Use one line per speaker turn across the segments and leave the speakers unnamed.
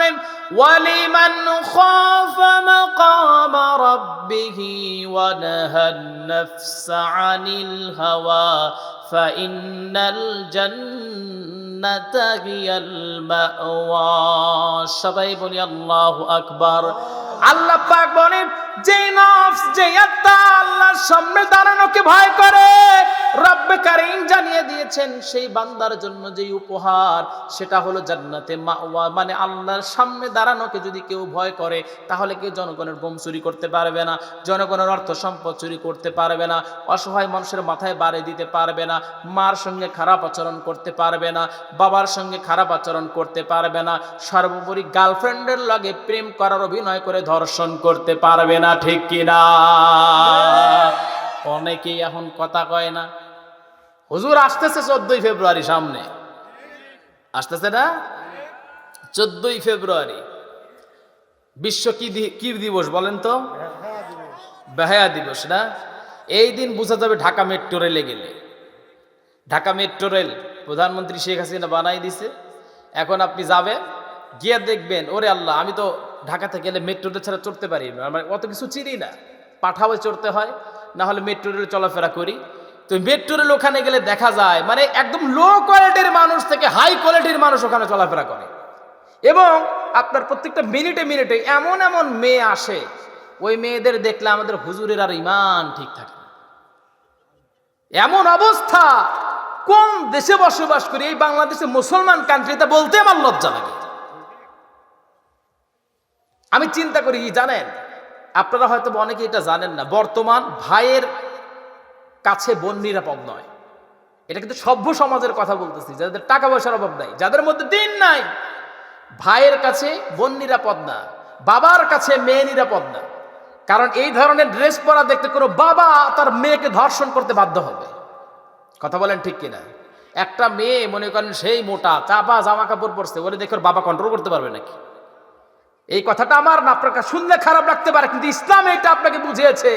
বলেন সবাই বলি, আল্লাহু আকবার। আল্লাহ বলেন যে নফস যে আত্মা আল্লাহর সামনে দাঁড়ানোকে ভয় করে রব্বে কারিম জানিয়ে দিয়েছেন, সেই বান্দার জন্য যে উপহার, সেটা হলো জান্নাতে মাওয়া। মানে আল্লাহর সামনে দাঁড়ানোকে যদি কেউ ভয় করে, তাহলে কেউ জনগণের বোম চুরি করতে পারবে না, জনগণের অর্থ সম্পদ চুরি করতে পারবে না, অসহায় মানুষের মাথায় বাড়ি দিতে পারবে না, মার সঙ্গে খারাপ আচরণ করতে পারবে না, বাবার সঙ্গে খারাপ আচরণ করতে পারবে না, সর্বোপরি গার্লফ্রেন্ডের লগে প্রেম করার অভিনয় করে ধর্ষণ করতে পারবে না, ঠিক কিনা? অনেকেই এখন কথা কয় না। হুজুর আসতেছে চোদ্দই ফেব্রুয়ারি সামনে। আসতেছে না? চোদ্দই ফেব্রুয়ারি। বিশ্ব কি কি দিবস বলেন তো? বেহায়া দিবস। না? এই দিন বোঝা যাবে ঢাকা মেট্রো রেলে গেলে। ঢাকা মেট্রো রেল প্রধানমন্ত্রী শেখ হাসিনা বানাই দিছে। এখন আপনি যাবেন, গিয়ে দেখবেন, ওরে আল্লাহ, আমি তো ঢাকাতে গেলে মেট্রোতে ছাড়া চড়তে পারি না। আমার অত কিছু চিনি না। পাঠাও চড়তে হয়। না হলে মেট্রো রেলে চলাফেরা করি। তো মেট্রো রেল ওখানে গেলে দেখা যায় মানে একদম লো কোয়ালিটির মানুষ থেকে হাই কোয়ালিটির মানুষ ওখানে চলাফেরা করে। এবং আপনার প্রত্যেকটা মিনিটে মিনিটে এমন এমন মেয়ে আসে, ওই মেয়েদের দেখলে আমাদের হুজুরের আর ইমান ঠিক থাকে এমন অবস্থা, কোন দেশে বসবাস করি, এই বাংলাদেশে মুসলমান কান্ট্রিতে বলতে আমার লজ্জা লাগে। আমি চিন্তা করি, জানেন আপনারা হয়তো অনেকে এটা জানেন না, বর্তমান ভাইয়ের কাছে বোন নিরাপদ নয়। এটা কিন্তু সভ্য সমাজের কথা বলতেছি, যাদের টাকা পয়সার অভাব নাই, যাদের মধ্যে দিন নাই, ভাইয়ের কাছে বোন নিরাপদ না, বাবার কাছে মেয়ে নিরাপদ না। কারণ এই ধরনের ড্রেস পরা দেখতে কোনো বাবা তার মেয়েকে ধর্ষণ করতে বাধ্য হবে। কথা বলেন ঠিক কিনা? একটা মেয়ে, মনে করেন সেই মোটা, চাপা জামা কাপড় পরছে ওরে দেখে বাবা কন্ট্রোল করতে পারবে নাকি? এই কথাটা আমার না আপনার শুনলে খারাপ লাগতে পারে কিন্তু ইসলাম এটা আপনাকে বুঝিয়েছে।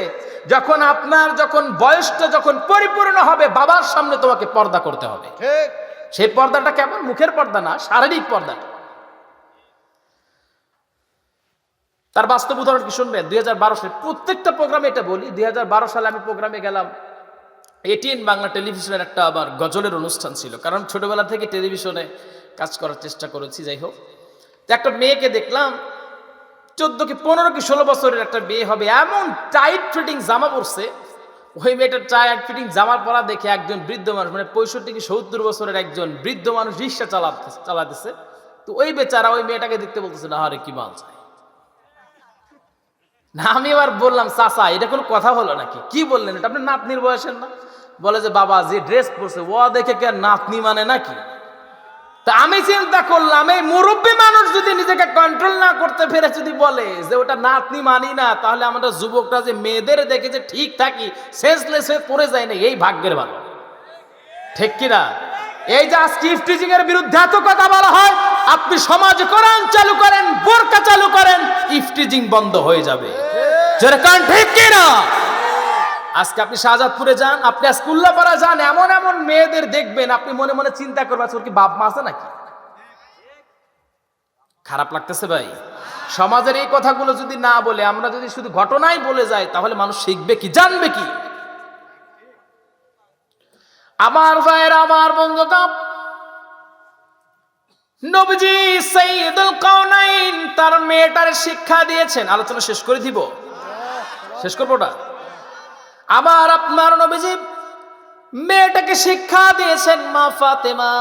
যখন আপনার যখন বয়সটা যখন পরিপূর্ণ হবে বাবার সামনে তোমাকে পর্দা করতে হবে। সেই পর্দাটা কেমন মুখের পর্দা না শারীরিক পর্দা। তার বাস্তব উদাহরণ কি শুনবেন? দুই হাজার বারো সালে প্রত্যেকটা প্রোগ্রামে এটা বলি দুই হাজার বারো সালে আমি প্রোগ্রামে গেলাম। এটিএন বাংলা টেলিভিশনের একটা আবার গজলের অনুষ্ঠান ছিল কারণ ছোটবেলা থেকে টেলিভিশনে কাজ করার চেষ্টা করেছি যাই হোক। তো একটা মেয়েকে দেখলাম চোদ্দ কি পনেরো কি ষোলো বছরের একটা মেয়ে হবে, এমন টাইট ফিটিং জামা পরছে। ওই মেয়েটার টাইট ফিটিং জামার পরা দেখে একজন বৃদ্ধ মানুষ মানে পঁয়ষট্টি কি সত্তর বছরের একজন বৃদ্ধ মানুষ রিক্সা চালাতে, চালাতেছে। তো ওই বেচারা ওই মেয়েটাকে দেখতে বলতেছে, না আরে কি মাল চাই? না, আমি এবার বললাম, চাচা, এটা কোনো কথা হলো নাকি? কি বললেন এটা? আপনার নাতনির বয়সের না? বলে যে, বাবা, যে ড্রেস পরছে, ও দেখে কে নাতনি মানে নাকি? তা আমি চিন্তা করলাম, এই মুরব্বী মানুষ যদি নিজেকে কন্ট্রোল না করতে পেরে যদি বলে যে ওটা নাতনি মানি না, তাহলে আমরা যুবকরা যে মেয়েদের দেখে যে ঠিক থাকি সেন্সলেস হয়ে পড়ে যায় না, এই ভাগ্যের ভালো। ঠিক কিনা? এই যে আজকে ইফটিজিং এর বিরুদ্ধে এত কথা বলা হয়, আপনি সমাজ কোরআন চালু করেন, বোরকা চালু করেন, ইফটিজিং বন্ধ হয়ে যাবে। যেরকম ঠিক কিনা? আজকে আপনি শাহজাদপুরে যান, আপনি আজকে উল্লাপাড়া যান, এমন এমন মেয়েদের দেখবেন, আপনি মনে মনে চিন্তা করবেন ওর কি বাপ মা আছে নাকি? খারাপ লাগতেছে ভাই। সমাজের এই কথাগুলো যদি না বলে, আমরা যদি শুধু ঘটনাই বলে যাই, তাহলে মানুষ শিখবে কি, জানবে কি? আমার ভাইয়ের, আমার বন্ধুটা নবজি সৈয়দুল কাউনাইন তার মেয়েটার শিক্ষা দিয়েছেন। আলোচনা শেষ করে দিব। শেষ করব আমার আপনার নবীজি মেয়েটাকে শিক্ষা দিয়েছেন মা ফাতেমা।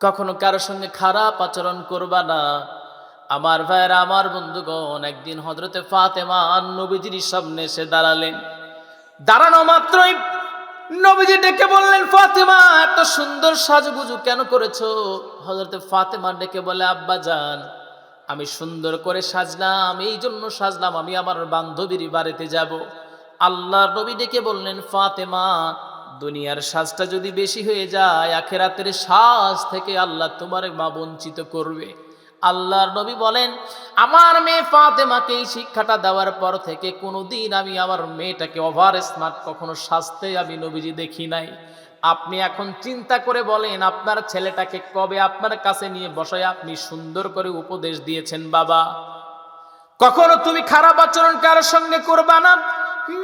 কখনো কারোর সঙ্গে খারাপ আচরণ করবা না। আমার ভাইয়ের, আমার বন্ধুগণ, একদিন হজরতে ফাতেমা নবীজির সামনে এসে দাঁড়ালেন। দাঁড়ানো মাত্রই নবীজি ডেকে বললেন, ফাতেমা, এত সুন্দর সাজুগুজু কেন করেছ? হজরতে ফাতেমা ডেকে বলে, আব্বা যান আমি সুন্দর করে সাজলাম এই জন্য সাজলাম, আমি আমার বান্ধবীর বাড়িতে যাব। আল্লাহর নবী ডেকে বললেন, ফাতেমা, দুনিয়ার সাজটা যদি বেশি হয়ে যায়, আখেরাতের সাজ থেকে আল্লাহ তোমার মা বঞ্চিত করবে। আল্লাহর নবী বলেন, আমার মেয়ে ফাতেমাকে এই শিক্ষাটা দেওয়ার পর থেকে কোনোদিন আমি আমার মেয়েটাকে ওভার স্মার্ট কখনো সাজতে আমি নবীজি দেখি নাই। আপনি এখন চিন্তা করে বলেন, আপনার ছেলেটাকে কবে আপনার কাছে নিয়ে বসায় আপনি সুন্দর করে উপদেশ দিয়েছেন বাবা? কখনো তুমি খারাপ আচরণ কারোর সঙ্গে করবা না?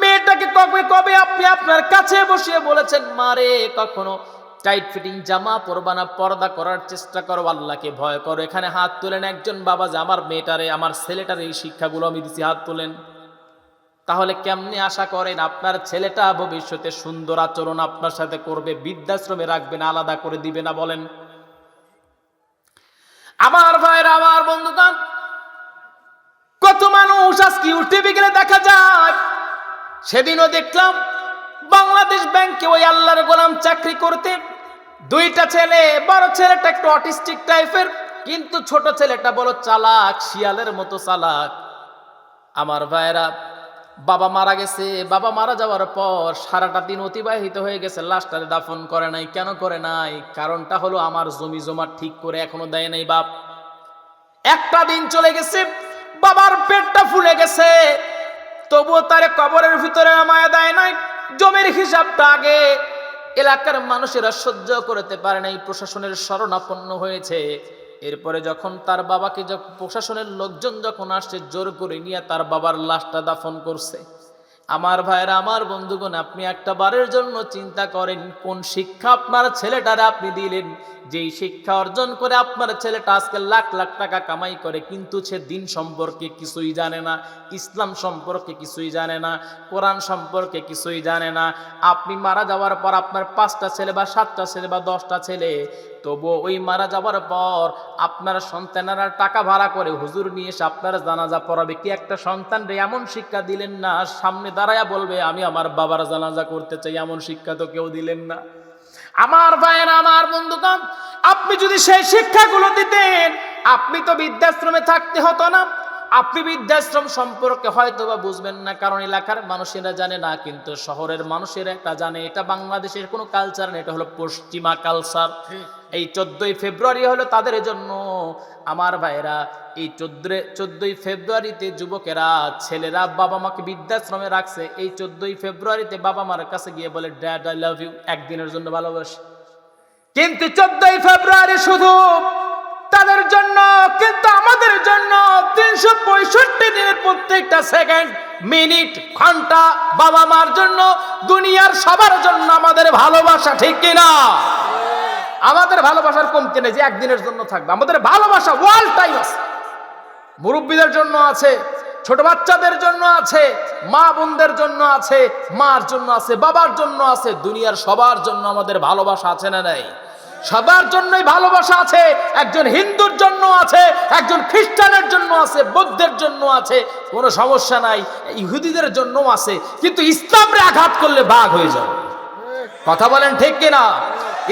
মেয়েটাকে কবে কবে আপনি আপনার কাছে বসিয়ে বলেছেন মারে কখনো টাইট ফিটিং জামা পরবা না, পর্দা করার চেষ্টা করো, আল্লাহকে ভয় করো। এখানে হাত তোলেন একজন বাবা যে, আমার মেয়েটারে আমার ছেলেটারে এই শিক্ষাগুলো আমি দিছি, হাত তোলেন। তাহলে কেমনে আশা করেন, আপনার ছেলেটা ভবিষ্যতে সুন্দর আচরণ আপনার সাথে করবে, বৃদ্ধাশ্রমে রাখবেন, আলাদা করে দিবে না বলেন? আমার ভাইয়ের আমার বন্ধুগণ, কত মানুষ আজকে টিভি গেলে দেখা যায় সেদিনও দেখলাম বাংলাদেশ ব্যাংকে ওই আল্লাহর গোলাম চাকরি করতে দুইটা ছেলে, বড় ছেলেটা একটু অটিস্টিক টাইপের, কিন্তু ছোট ছেলেটা বড় চালাক, শিয়ালের মতো চালাক। আমার ভাইরা বাবা মারা গেছে, বাবা মারা যাওয়ার পর সারাটা দিন অতিবাহিত হয়ে গেছে, লাশটারে দাফন করে নাই, কেন করে নাই? কারণটা হলো আমার জমি জমা ঠিক করে এখনও দেয় নাই বাপ। একটা দিন চলে গেছে, বাবার পেটটা ফুলে গেছে। তবুও তারে কবরের ভিতরে নামায় দেয় নাই। জমির হিসাবটা আগে এলাকার মানুষেরা সহ্য করতে পারে নাই, প্রশাসনের শরণাপন্ন হয়েছে। এরপরে যখন তার বাবাকে প্রশাসনের লোকজন যখন আসছে, জোর করে নিয়ে তার বাবার লাশটা দাফন করছে। আমার ভাইরা আমার বন্ধুগণ, আপনি একটা বারের জন্য চিন্তা করেন, কোন শিক্ষা আপনার ছেলেটারে আপনি দিলেন? যেই শিক্ষা অর্জন করে আপনার ছেলেটা আজকে লাখ লাখ টাকা কামাই করে, কিন্তু সে দিন সম্পর্কে কিছুই জানে না, ইসলাম সম্পর্কে কিছুই জানে না, কোরআন সম্পর্কে কিছুই জানে না। আপনি মারা যাওয়ার পর আপনার পাঁচটা ছেলে বা সাতটা ছেলে বা দশটা ছেলে তবুও ওই মারা যাবার পর আপনার সন্তানেরা টাকা ভাড়া করে হুজুর নিয়ে এসে আপনার জানাজা পড়াবে। কি একটা সন্তান রে এমন শিক্ষা দিলেন না, সামনে দাঁড়ায়া বলবে, আমি আমার বাবার জানাজা করতে চাই, এমন শিক্ষা তো কেউ দিলেন না। আমার ভাইয়ের, আমার বন্ধুগণ, আপনি যদি সেই শিক্ষাগুলো দিতেন, আপনি তো বৃদ্ধাশ্রমে থাকতে হতো না। আপনি বৃদ্ধাশ্রম সম্পর্কে হয়তো বা বুঝবেন না কারণ এলাকার মানুষেরা জানে না কিন্তু শহরের মানুষেরা এটা জানে। এটা বাংলাদেশের কোনো কালচার না এটা হলো পশ্চিমা কালচার এই চোদ্দই ফেব্রুয়ারি হলো তাদের জন্য। আমার ভাইরা এই চোদ্দ চোদ্দই ফেব্রুয়ারিতে যুবকেরা ছেলেরা বাবা মাকে বৃদ্ধাশ্রমে রাখছে। এই চোদ্দই ফেব্রুয়ারিতে বাবা মার কাছে গিয়ে বলে ড্যাড আই লাভ ইউ একদিনের জন্য ভালোবাসি। কিন্তু চোদ্দই ফেব্রুয়ারি শুধু তাদের জন্য, কিন্তু আমাদের জন্য তিনশো পঁয়ষট্টি দিনের প্রত্যেকটা সেকেন্ড মিনিট ঘণ্টা বাবা মার জন্য, দুনিয়ার সবার জন্য আমাদের ভালোবাসা ঠিক কিনা? আমাদের ভালোবাসার কমতে নেই যে একদিনের জন্য থাকবে। আমাদের ভালোবাসা ওয়াল টাইম আছে। মুরব্বীদের জন্য আছে, ছোট বাচ্চাদের জন্য আছে, মা বোনদের জন্য আছে, মার জন্য আছে, বাবার জন্য আছে, দুনিয়ার সবার জন্য আমাদের ভালোবাসা আছে না নাই? সবার জন্যই ভালোবাসা আছে, একজন হিন্দুর জন্য আছে, একজন খ্রিস্টানের জন্য আছে, বৌদ্ধের জন্য আছে, কোনো সমস্যা নাই, ইহুদিদের জন্য আছে, কিন্তু ইসলামরে আঘাত করলে বাঘ হয়ে যাবে। কথা বলেন ঠিক কিনা?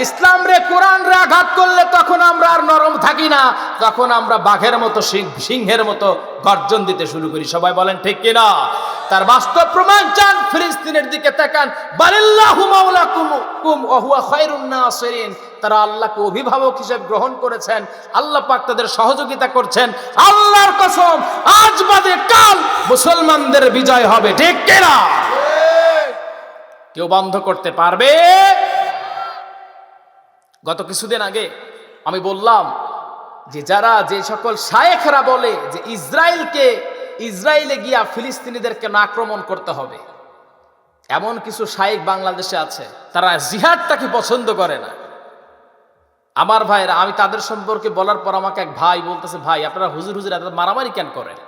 ইসলাম রে কোরআন রে আঘাত করলে তখন আমরা আর নরম থাকি না। তখন আমরা বাঘের মতো সিংহের মতো গর্জন দিতে শুরু করি। সবাই বলেন ঠিক কিনা তার বাস্তব প্রমাণ চান ফিলিস্তিনের দিকে তাকান। বালিল্লাহু মাওলাকুম কুম ওয়া হুয়া খায়রুন নাসিরিন। তারা আল্লাহকে অভিভাবক হিসেবে গ্রহণ করেছেন। আল্লাহ পাক তাদের সহযোগিতা করছেন। আল্লাহর কসম আজ বাদে কাল মুসলমানদের বিজয় হবে। ঠিক কিনা কেউ বন্ধ করতে পারবে? গত কিছুদিন আগে আমি বললাম যে যারা যে সকল শায়েখরা বলে যে ইসরায়েলকে, ইসরায়েলে গিয়া ফিলিস্তিনিদেরকে আক্রমণ করতে হবে, এমন কিছু শায়েক বাংলাদেশে আছে, তারা জিহাদটাকে পছন্দ করে না। আমার ভাইরা আমি তাদের সম্পর্কে বলার পর আমাকে এক ভাই বলতেছে, ভাই, আপনারা হুজুর হুজুর, এত মারামারি কেন করেন?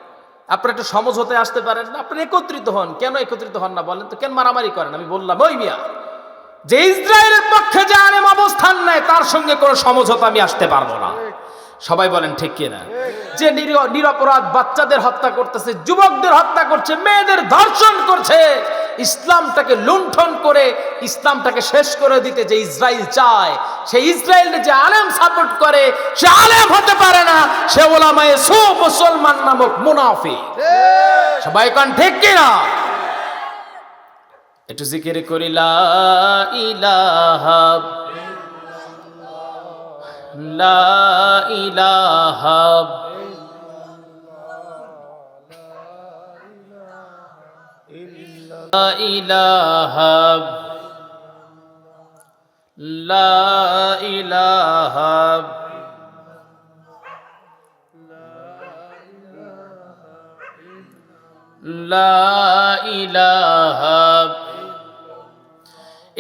আপনারা একটু সমঝ হতে আসতে পারেন আপনি একত্রিত হন। কেন একত্রিত হন না বলেন তো? কেন মারামারি করেন? আমি বললাম, ওই মিয়া যে ইসরায়েলের পক্ষে যে আলেম অবস্থান নেয়, তার সঙ্গে কোনো সমঝোতা আমি আসতে পারব না। সবাই বলেন, ঠিক কিনা? যে নির- নিরপরাধ বাচ্চাদের হত্যা করতেছে, যুবকদের হত্যা করছে, মেয়েদের ধর্ষণ করছে, ইসলামটাকে লুণ্ঠন করে, ইসলামটাকে শেষ করে দিতে যে ইসরায়েল চায় সেই ইসরায়েলকে যে আলেম সাপোর্ট করে, সে আলেম হতে পারে না, সে ওলামায়ে সু মুসলমান নামক মুনাফি সবাই কন, ঠিক কিনা? একটু জিকির করি লা ইলাহা লা ইলাহা লা ইলাহা লা ইলাহা لا إله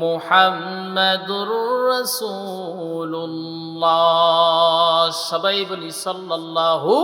মোহাম্মদুর রসুল্লাহ সবাই বলি সাল্লাল্লাহু